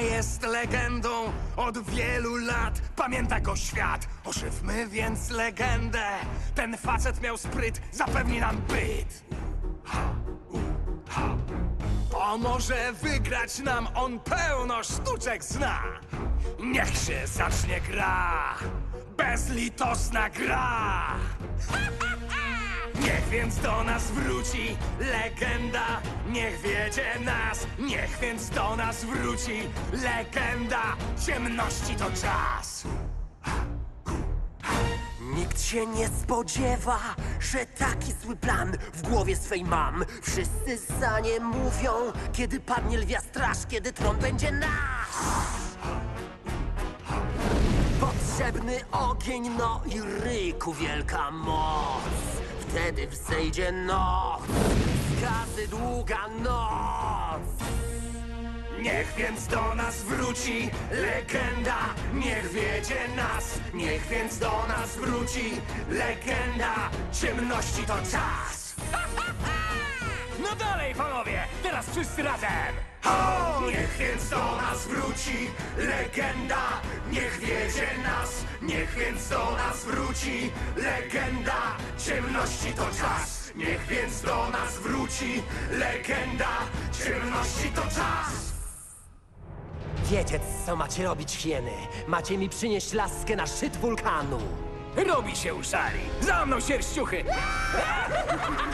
jest legendą od wielu lat. Pamięta go świat, ożywmy więc legendę. Ten facet miał spryt, zapewni nam byt. Ha, u, ha. Pomoże wygrać nam, on pełno sztuczek zna. Niech się zacznie gra, bezlitosna gra. Niech więc do nas wróci legenda, niech wiedzie nas, niech więc do nas wróci legenda, ciemności to czas. Nikt się nie spodziewa, że taki zły plan w głowie swej mam. Wszyscy za nie mówią, kiedy padnie lwia straż, kiedy tron będzie nasz. Potrzebny ogień, no i ryku wielka moc. Wtedy wzejdzie noc, skazy długa noc. Niech więc do nas wróci legenda, niech wiedzie nas, niech więc do nas wróci legenda, ciemności to czas. No dalej, panowie, teraz wszyscy razem. O, niech więc do nas wróci legenda, niech wiedzie nas, niech więc do nas wróci legenda, ciemności to czas. Niech więc do nas wróci legenda, ciemności to czas. Wiecie, co macie robić, hieny. Macie mi przynieść laskę na szczyt wulkanu. Robi się uszali. Za mną sierściuchy.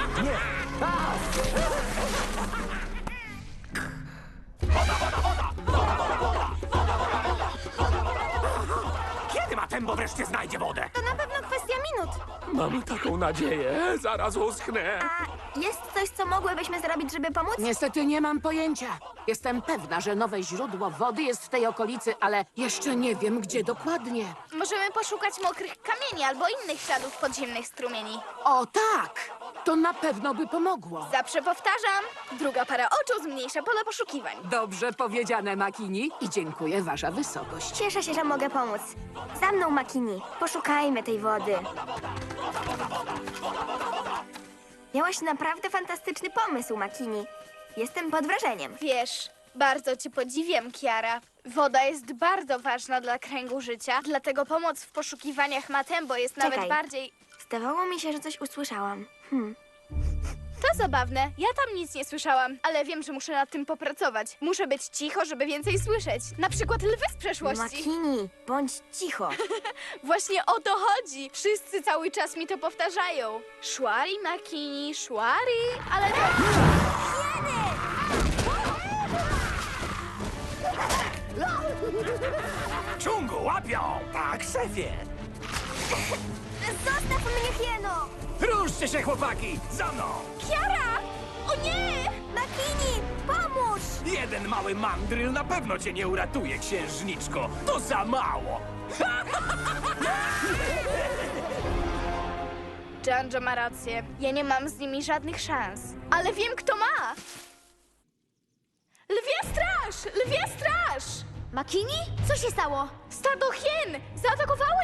Matembo wreszcie znajdzie wodę? To na pewno kwestia minut. Mam taką nadzieję. Zaraz uschnę. A jest coś, co mogłybyśmy zrobić, żeby pomóc? Niestety nie mam pojęcia. Jestem pewna, że nowe źródło wody jest w tej okolicy, ale jeszcze nie wiem, gdzie dokładnie. Możemy poszukać mokrych kamieni albo innych śladów podziemnych strumieni. O tak! To na pewno by pomogło. Zawsze powtarzam, druga para oczu zmniejsza pole poszukiwań. Dobrze powiedziane, Makini, i dziękuję, Wasza Wysokość. Cieszę się, że mogę pomóc. Za mną, Makini. Poszukajmy tej wody. Miałaś naprawdę fantastyczny pomysł, Makini. Jestem pod wrażeniem. Wiesz, bardzo cię podziwiam, Kiara. Woda jest bardzo ważna dla kręgu życia, dlatego pomoc w poszukiwaniach Matembo jest nawet Czekaj. bardziej... Zdawało mi się, że coś usłyszałam. Hmm. To zabawne, ja tam nic nie słyszałam, ale wiem, że muszę nad tym popracować. Muszę być cicho, żeby więcej słyszeć. Na przykład lwy z przeszłości. Makini, bądź cicho. Właśnie o to chodzi. Wszyscy cały czas mi to powtarzają. Szwari, Makini, szwari, ale to... Ciągu łapią. Tak, szefie. Zostaw mnie, hieno! Ruszcie się, chłopaki. Za mną. Kiara! O nie! Makini, pomóż! Jeden mały mandryl na pewno cię nie uratuje, księżniczko. To za mało. Janjo ma rację. Ja nie mam z nimi żadnych szans. Ale wiem, kto ma! Lwia straż! Lwia straż! Makini? Co się stało? Stado hien! Zaatakowały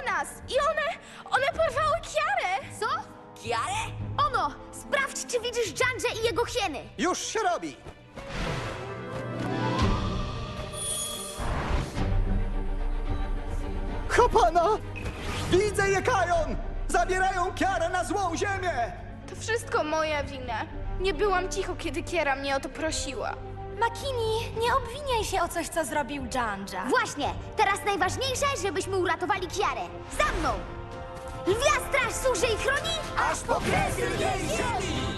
Kiarę? Ono, sprawdź, czy widzisz Janże i jego hieny. Już się robi! Hopana! Widzę je, Kajon! Zabierają Kiarę na złą ziemię! To wszystko moja wina. Nie byłam cicho, kiedy Kiera mnie o to prosiła. Makini, nie obwiniaj się o coś, co zrobił Janja. Właśnie, teraz najważniejsze, żebyśmy uratowali Kiarę. Za mną! Lwia Aż służy i chroni, aż po kresy jej ziemi!